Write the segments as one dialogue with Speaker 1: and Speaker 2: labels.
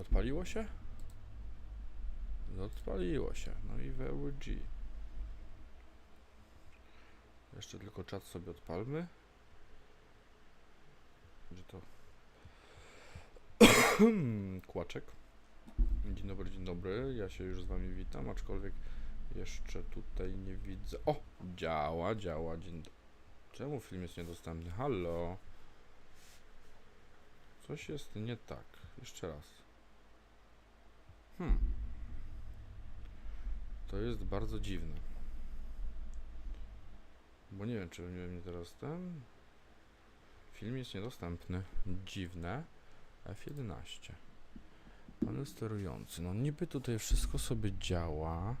Speaker 1: Odpaliło się? Odpaliło się. No i VG. Jeszcze tylko czat sobie odpalmy. Gdzie to? Kłaczek. Dzień dobry, dzień dobry. Ja się już z wami witam, aczkolwiek jeszcze tutaj nie widzę. O! Działa, działa. Dzień. Czemu film jest niedostępny? Halo? Coś jest nie tak. Jeszcze raz. Hmm. To jest bardzo dziwne. Bo nie wiem, czy nie mnie teraz ten. Film jest niedostępny. Dziwne. F11. Panel sterujący. No niby tutaj wszystko sobie działa.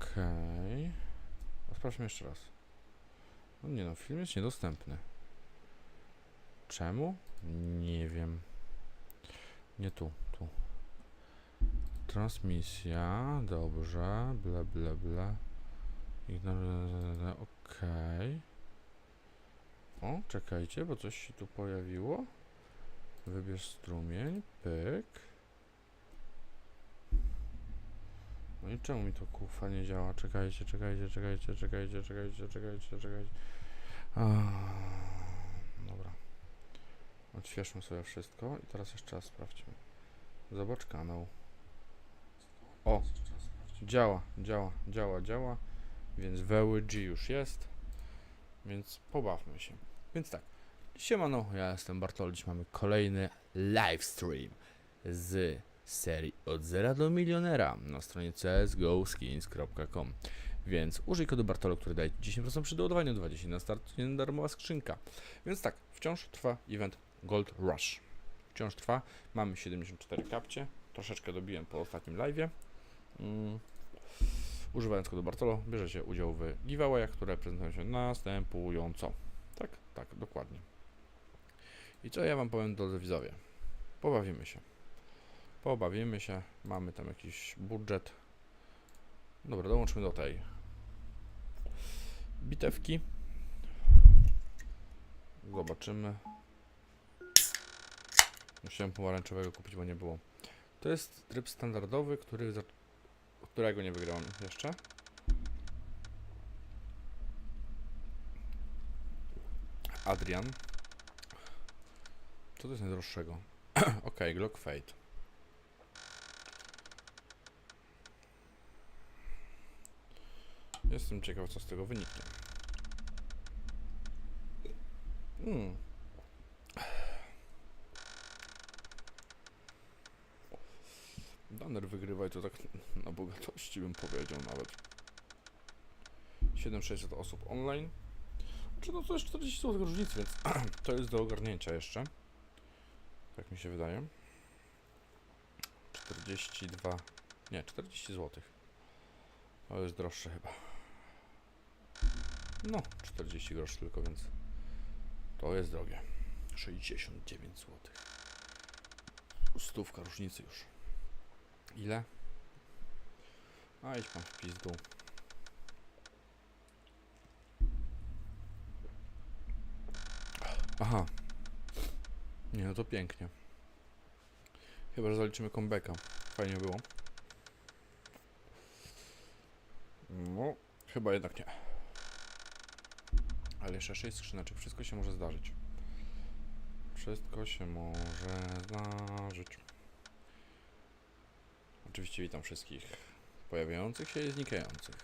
Speaker 1: Okej. Okay. Sprawdźmy jeszcze raz. No nie no, film jest niedostępny. Czemu? Nie wiem. Nie tu, tu. Transmisja, dobrze, bla bla bla. Ignoruję, okej. O, czekajcie, bo coś się tu pojawiło. Wybierz strumień, pyk. No i czemu mi to kufa nie działa? Czekajcie, czekajcie, czekajcie, czekajcie, czekajcie, czekajcie, czekajcie. Dobra. Odświeżmy sobie wszystko i teraz jeszcze raz sprawdźmy. Zobacz kanał. O! Działa, działa, działa, działa. Więc VG już jest. Więc pobawmy się. Więc tak. Siemano, ja jestem Bartol. Dziś mamy kolejny livestream z serii Od Zera do Milionera na stronie csgoskins.com Więc użyj kodu Bartolo, który daje ci 10% przy doładowaniu 20 na start, darmowa skrzynka. Więc tak, wciąż trwa event Gold Rush. Wciąż trwa. Mamy 74 kapcie. Troszeczkę dobiłem po ostatnim live'ie. Mm. Używając kodu Bartolo bierzecie udział w giveawayach, które prezentują się następująco. Tak, tak, dokładnie. I co ja wam powiem, drodzy widzowie? Pobawimy się. Pobawimy się. Mamy tam jakiś budżet. Dobra, dołączmy do tej bitewki. Zobaczymy. Musiałem pomarańczowego kupić, bo nie było. To jest tryb standardowy, który za... którego nie wygrałem jeszcze. Adrian. Co to jest najdroższego? ok, Glock Fate. Jestem ciekaw, co z tego wyniknie. Hmm. Danner wygrywa i to tak na bogatości bym powiedział nawet. 7600 osób online. Czy no to jest 40 zł różnicy, więc to jest do ogarnięcia jeszcze. Tak mi się wydaje. 42. Nie, 40 zł. To jest droższe chyba. No, 40 groszy tylko, więc to jest drogie. 69 zł. Stówka różnicy już. Ile? A idź pan w pizdu. Aha. Nie, no to pięknie. Chyba, że zaliczymy comebacka. Fajnie było. No, chyba jednak nie. Ale jeszcze 6 skrzyneczek. Wszystko się może zdarzyć. Wszystko się może zdarzyć. Oczywiście witam wszystkich pojawiających się i znikających.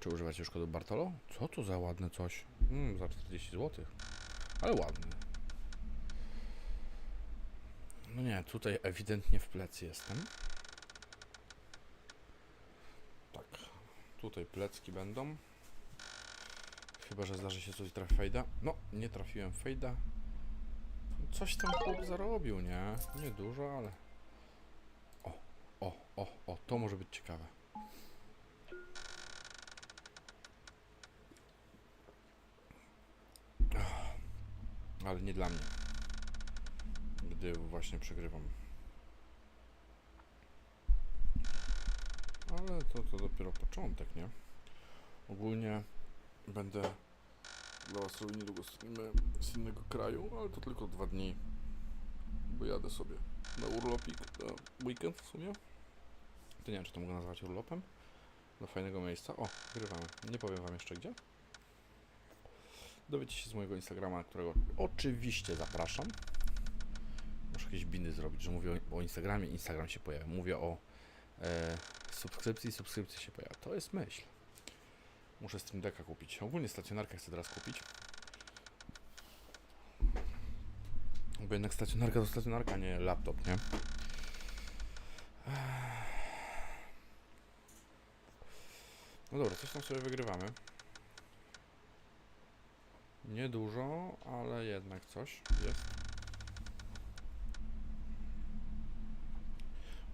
Speaker 1: Czy używacie już kodu Bartolo? Co to za ładne coś? Hmm, za 40 zł. Ale ładny. No nie, tutaj ewidentnie w plecy jestem. Tak. Tutaj plecki będą. Chyba, że zdarzy się coś trafi fejda. No, nie trafiłem fejda. Coś tam chłop zarobił, nie? Nie dużo, ale... O, o, to może być ciekawe. Ale nie dla mnie. Gdy właśnie przegrywam. Ale to, to dopiero początek, nie? Ogólnie będę dla Was robił niedługo streamy z innego kraju, ale to tylko dwa dni. bo jadę sobie na urlopik, na weekend w sumie. Nie wiem, czy to mogę nazwać urlopem. Do fajnego miejsca. O, grywamy. Nie powiem wam jeszcze gdzie. Dowiecie się z mojego Instagrama, którego oczywiście zapraszam. Muszę jakieś biny zrobić, że mówię o, o Instagramie, Instagram się pojawia. Mówię o e, subskrypcji, subskrypcja się pojawia. To jest myśl. Muszę Stream Decka kupić. Ogólnie stacjonarkę chcę teraz kupić. Bo jednak stacjonarka to stacjonarka, nie laptop, nie? No dobra, coś tam sobie wygrywamy. Niedużo, ale jednak coś jest.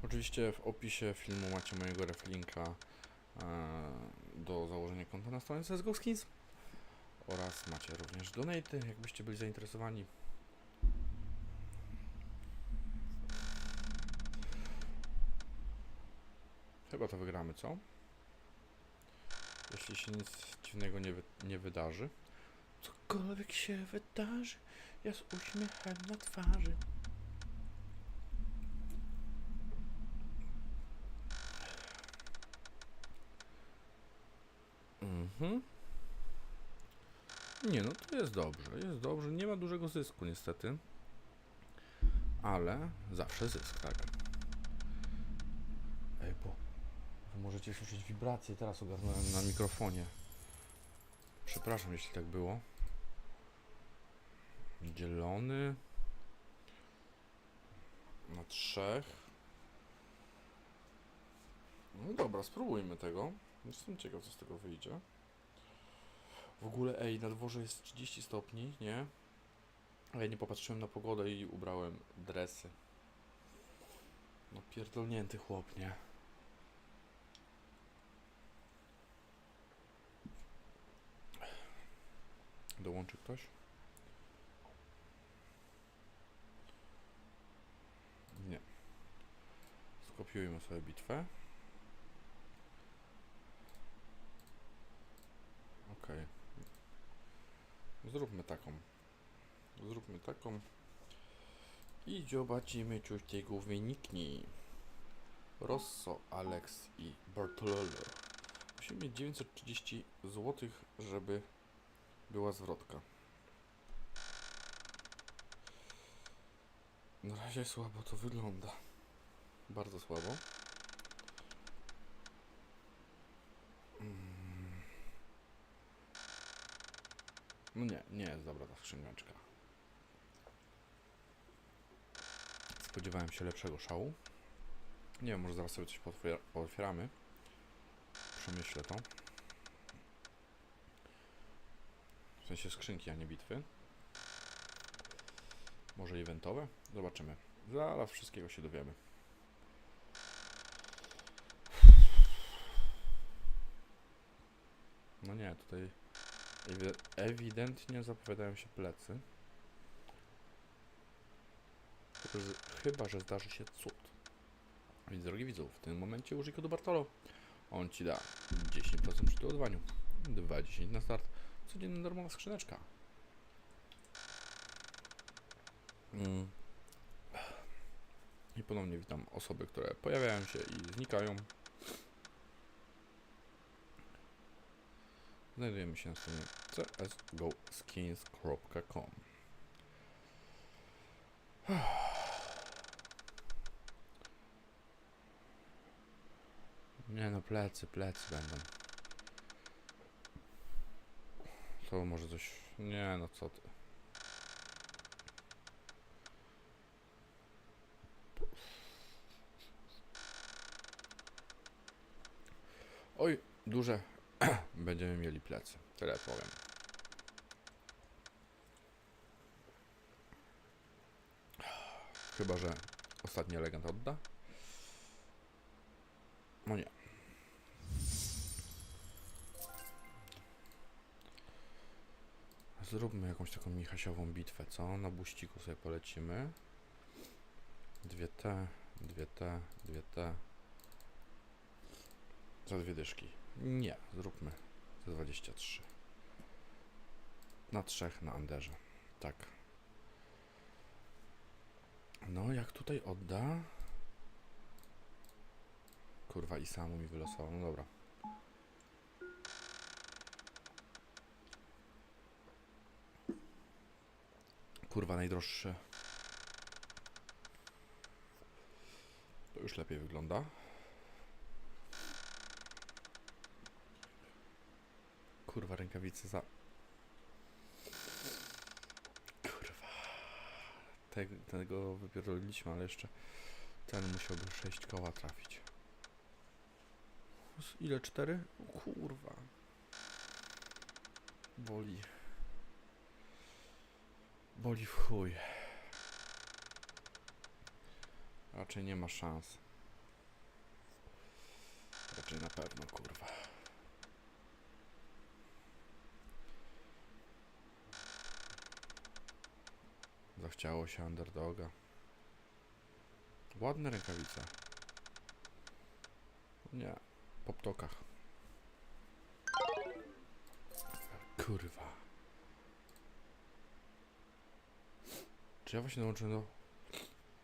Speaker 1: Oczywiście w opisie filmu macie mojego reflinka e, do założenia konta na stronie CSGO Skins oraz macie również donaty, jakbyście byli zainteresowani. Chyba to wygramy, co? Jeśli się nic dziwnego nie, wy nie wydarzy. Cokolwiek się wydarzy, ja z uśmiechem na twarzy. Mhm. Nie, no to jest dobrze, jest dobrze. Nie ma dużego zysku niestety. Ale zawsze zysk, tak? Ej, bo wy możecie słyszeć wibracje, teraz ogarnąłem na mikrofonie. Przepraszam, jeśli tak było. Dzielony na trzech. No dobra, spróbujmy tego. Jestem ciekaw, co z tego wyjdzie. W ogóle, ej, na dworze jest 30 stopni, nie? A ja nie popatrzyłem na pogodę i ubrałem dresy. No pierdolnięty chłop, nie? Dołączy ktoś? Nie. Skopiujmy sobie bitwę. Okej. Zróbmy taką. Zróbmy taką. I zobaczymy, czy z tego wyniknie. Rosso, Alex i Bartololo. Musimy mieć 930 zł, żeby była zwrotka. Na razie słabo to wygląda. Bardzo słabo. Mm. No nie, nie jest dobra ta skrzyneczka. Spodziewałem się lepszego szału. Nie wiem, może zaraz sobie coś pootwieramy. Przemyślę to. W sensie skrzynki, a nie bitwy. Może eventowe? Zobaczymy. Zaraz wszystkiego się dowiemy. No nie, tutaj ewi- ewidentnie zapowiadają się plecy. Chyba, że- zdarzy się cud. Więc drogi widzów, w tym momencie użyj kodu Bartolo. On ci da 10% przy doładowaniu. 2,10 na start. Codzienna darmowa skrzyneczka. Mm. I ponownie witam osoby, które pojawiają się i znikają. Znajdujemy się na stronie csgoskins.com Nie no, plecy, plecy będą. To może coś... Nie no, co ty. Oj, duże będziemy mieli plecy. Tyle powiem. Chyba, że ostatni elegant odda. No nie. Zróbmy jakąś taką michasiową bitwę, co? Na buściku sobie polecimy. Dwie T, dwie T, dwie T. Za dwie dyszki. Nie, zróbmy za 23. Na trzech na Anderze. Tak. No, jak tutaj odda? Kurwa, i samo mi wylosował. No dobra. Kurwa, najdroższy. To już lepiej wygląda. Kurwa, rękawice za... Kurwa. Tego, tego wypierdoliliśmy, ale jeszcze ten musiałby 6 koła trafić. Ile? 4? Kurwa. Boli. Boli w chuj. Raczej nie ma szans. Raczej na pewno, kurwa. Zachciało się underdoga. Ładne rękawice. Nie, po ptokach. Kurwa. Czy ja właśnie dołączyłem do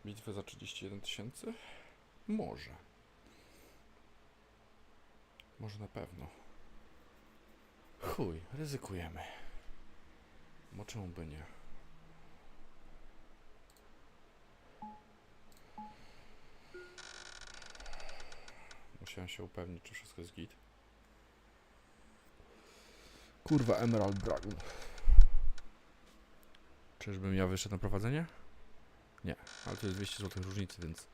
Speaker 1: bitwy za 31 tysięcy? Może. Może na pewno. Chuj, ryzykujemy. Bo czemu by nie? Musiałem się upewnić, czy wszystko jest git. Kurwa, Emerald Dragon. Czyżbym ja wyszedł na prowadzenie? Nie, ale to jest 200 zł różnicy, więc...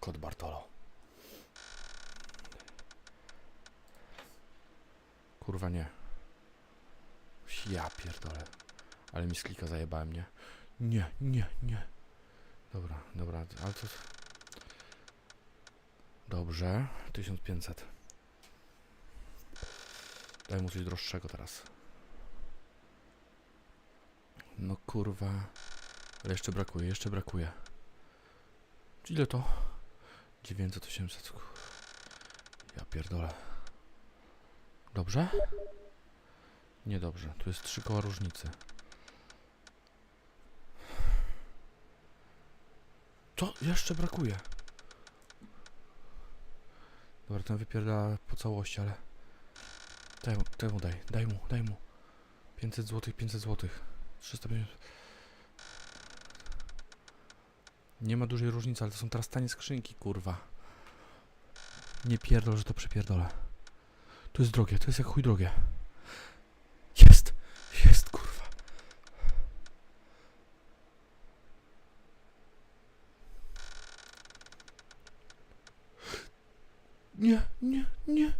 Speaker 1: Kod Bartolo. Kurwa nie. Ja pierdolę. Ale mi z klika zajebałem, nie? Nie, nie, nie. Dobra, dobra, ale to... Dobrze, 1500. Daj mu coś droższego teraz. No kurwa. Ale jeszcze brakuje, jeszcze brakuje. Ile to? 900, 800. kur- Ja pierdolę. Dobrze? Niedobrze. Tu jest trzy koła różnicy. Co? Jeszcze brakuje. Dobra, ten wypierdala po całości, ale... Daj mu, daj mu, daj, daj mu, daj mu. 500 zł, 500 zł. 350. Nie ma dużej różnicy, ale to są teraz tanie skrzynki, kurwa. Nie pierdol, że to przepierdolę. To jest drogie, to jest jak chuj drogie. Jest! Jest, kurwa. Nie, nie, nie,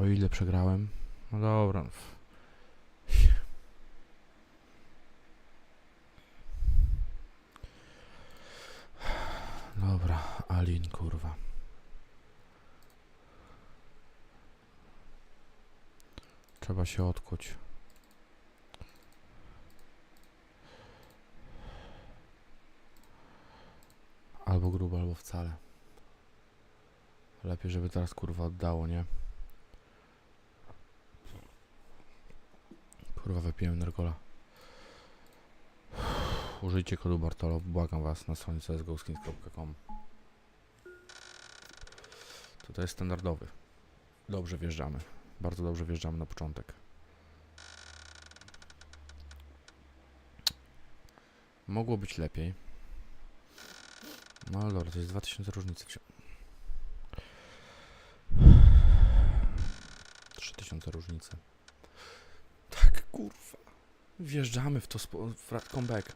Speaker 1: O ile przegrałem? No dobra. f- Dobra, Alin, kurwa. Trzeba się odkuć. Albo grubo, albo wcale. Lepiej, żeby teraz kurwa oddało, nie? Kurwa, wypiłem Nergola. Użyjcie kodu Bartolo, błagam was, na stronie csgoskins.com Tutaj jest standardowy. Dobrze wjeżdżamy. Bardzo dobrze wjeżdżamy na początek. Mogło być lepiej. No ale dobra, to jest 2000 różnicy. wsi- 3000 różnicy. Kurwa. Wjeżdżamy w to w comeback.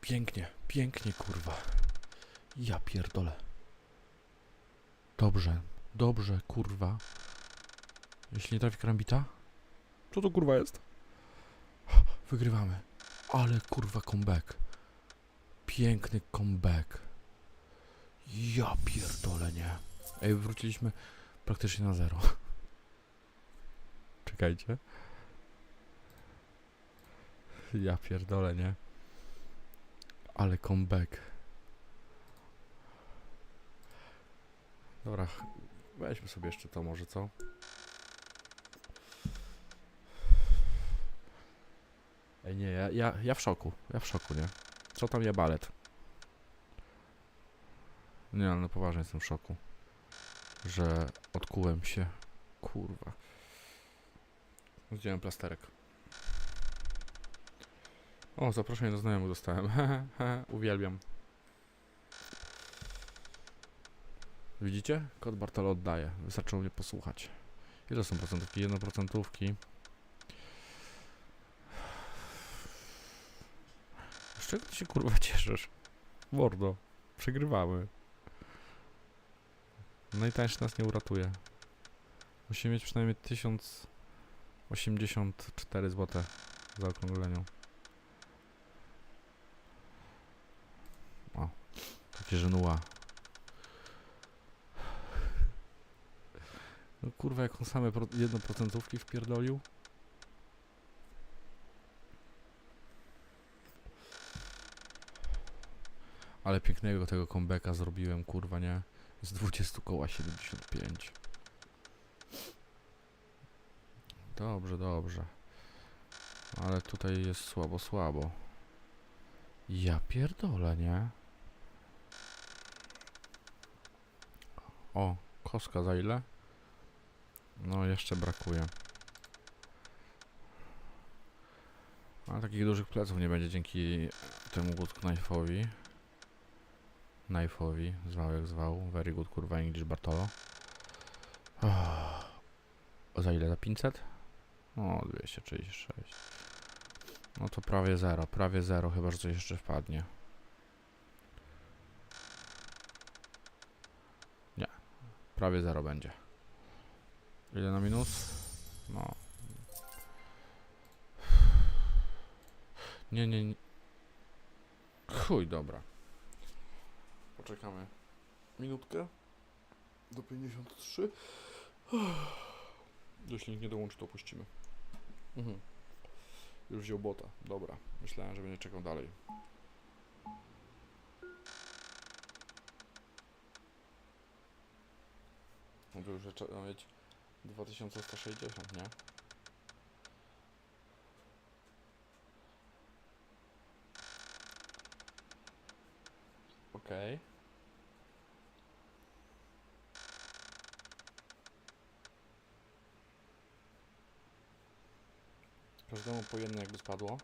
Speaker 1: Pięknie, pięknie, kurwa. Ja pierdolę. Dobrze, dobrze, kurwa. Jeśli nie trafi karambita? Co to kurwa jest? Wygrywamy. Ale kurwa comeback. Piękny comeback. Ja pierdolę, nie. Ej, wróciliśmy praktycznie na zero. Czekajcie. Ja pierdolę, nie? Ale comeback. Dobra, weźmy sobie jeszcze to może, co? Ej, nie, ja, ja, ja w szoku, ja w szoku, nie? Co tam ja balet? Nie, ale no poważnie jestem w szoku. Że odkułem się. Kurwa. Zdjąłem plasterek. O, zaproszenie do znajomych dostałem. Uwielbiam. Widzicie? Kod Bartolo oddaje. Wystarczyło mnie posłuchać. Ile są procentówki? Jedno procentówki. Z czego ty się kurwa cieszysz? Mordo. Przegrywamy. Najtańszy nas nie uratuje. Musimy mieć przynajmniej 1084 zł w zaokrągleniu. O, takie żenuła. No kurwa, jak on same pro- jednoprocentówki wpierdolił. Ale pięknego tego comebacka zrobiłem, kurwa, nie? Z 20 koła 75. Dobrze, dobrze. Ale tutaj jest słabo, słabo. Ja pierdolę, nie? O, koska za ile? No, jeszcze brakuje. Ale takich dużych pleców nie będzie dzięki temu good knife'owi. Knife'owi, zwał jak zwał. Very good, kurwa, English Bartolo. Oh. Za ile? Za 500? O, 236. No to prawie zero, prawie zero, chyba że coś jeszcze wpadnie. Nie, prawie zero będzie. Ile na minus? No. Nie, nie, nie. Chuj, dobra. Poczekamy. Minutkę. Do 53. Jeśli nie dołączy, to opuścimy. Mhm. Już wziął bota. Dobra. Myślałem, że będzie czekał dalej. No to już trzeba mieć 2160, nie? Okej. Każdemu po jedno jakby spadło.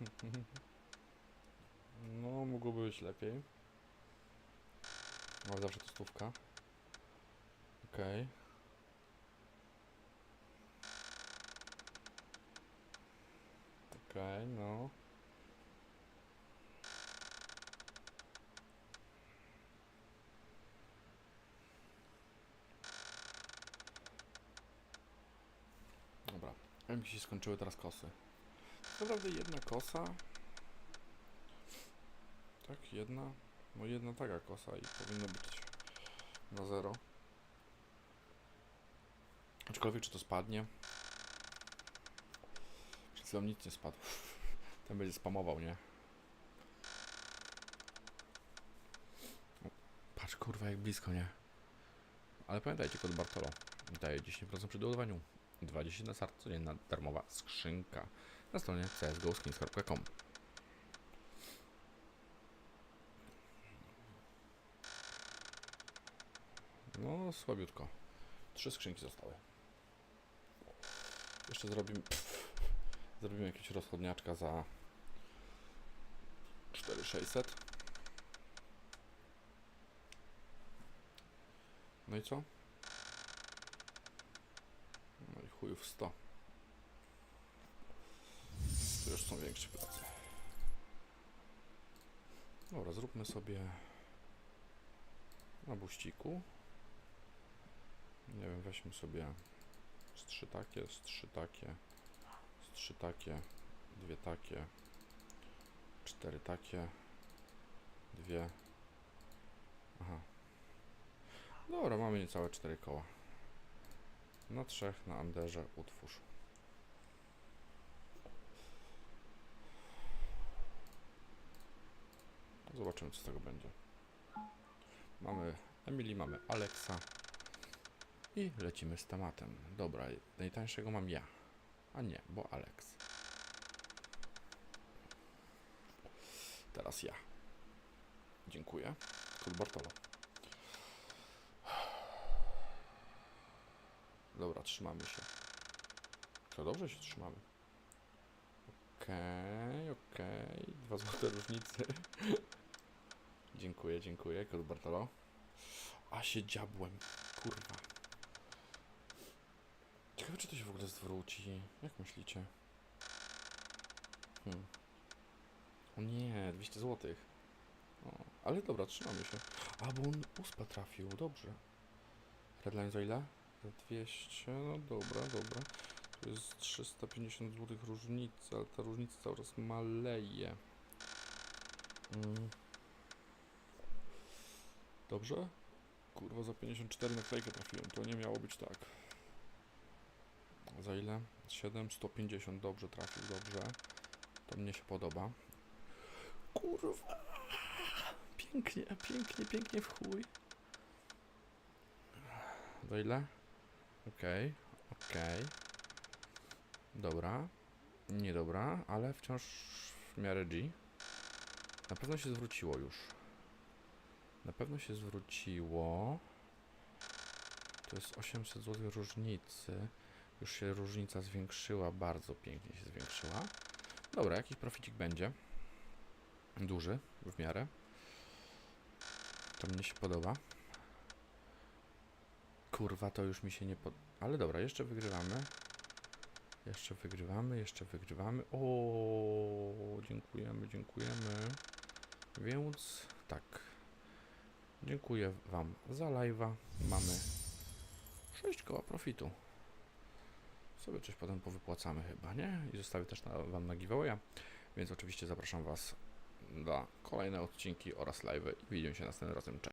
Speaker 1: No, mogłoby być lepiej. Ale zawsze to stówka. Okej. Okej, no. Dobra, a mi się skończyły teraz kosy. Naprawdę jedna kosa. Tak, jedna. No jedna taka kosa i powinno być na zero. Aczkolwiek czy to spadnie? Przed chwilą nic nie spadł. Ten będzie spamował, nie? Patrz kurwa jak blisko, nie? Ale pamiętajcie kod Bartolo. Daje 10% przy doładowaniu. 20 na start codzienna darmowa skrzynka na stronie csgoskins.com No, słabiutko. Trzy skrzynki zostały. Jeszcze zrobimy... Zrobimy jakieś rozchodniaczka za 4600. No i co? No i chujów 100. To już są większe prace. Dobra, zróbmy sobie na buściku. Nie wiem, weźmy sobie z trzy takie, z trzy takie, z trzy takie, dwie takie, cztery takie, dwie. Aha. Dobra, mamy niecałe cztery koła. Na trzech na Anderze utwórz. Zobaczymy, co z tego będzie. Mamy Emily, mamy Alexa. I lecimy z tematem. Dobra, najtańszego mam ja. A nie, bo Alex. Teraz ja. Dziękuję. Kod Dobra, trzymamy się. To dobrze się trzymamy. Okej, okej. Dwa złote różnicy. dziękuję, dziękuję. Kod Bartolo. A się dziabłem. Kurwa. Ciekawe, czy to się w ogóle zwróci. Jak myślicie? Hmm. O nie, 200 zł. O, ale dobra, trzymamy się. A, bo on uspa trafił, dobrze. Redline za ile? Za 200, no dobra, dobra. To jest 350 zł różnica, ale ta różnica cały czas maleje. Mm. Dobrze? Kurwa, za 54 naklejkę trafiłem, to nie miało być tak. Za ile? 7, 150, dobrze trafił, dobrze. To mnie się podoba. Kurwa! Pięknie, pięknie, pięknie w chuj. Do ile? Okej, okej. Dobra. Niedobra, ale wciąż w miarę G. Na pewno się zwróciło już. Na pewno się zwróciło. To jest 800 zł różnicy. Już się różnica zwiększyła, bardzo pięknie się zwiększyła. Dobra, jakiś proficik będzie. Duży, w miarę. To mnie się podoba. Kurwa, to już mi się nie pod... Ale dobra, jeszcze wygrywamy. Jeszcze wygrywamy, jeszcze wygrywamy. O, dziękujemy, dziękujemy. Więc tak. Dziękuję Wam za live'a. Mamy 6 koła profitu. Sobie coś potem powypłacamy chyba, nie? I zostawię też na, Wam na giveawaya. Więc oczywiście zapraszam Was na kolejne odcinki oraz live'y i widzimy się następnym razem. Cześć!